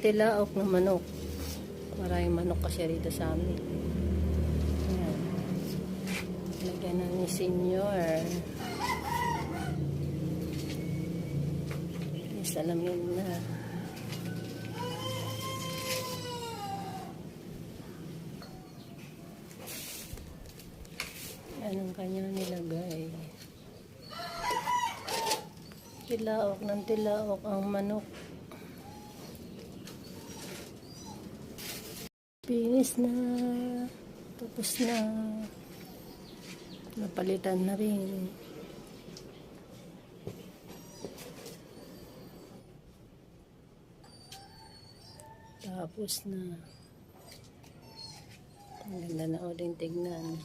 antilaok na manok. Maraming manok kasi rito sa amin. Ayan. Lagyan na ni senyor. Salamin na. Yan ang kanya nilagay. Tilaok ng tilaok ang manok. Pinis na. Tapos na. Napalitan na rin. Tapos na. Ang ganda na uling tignan.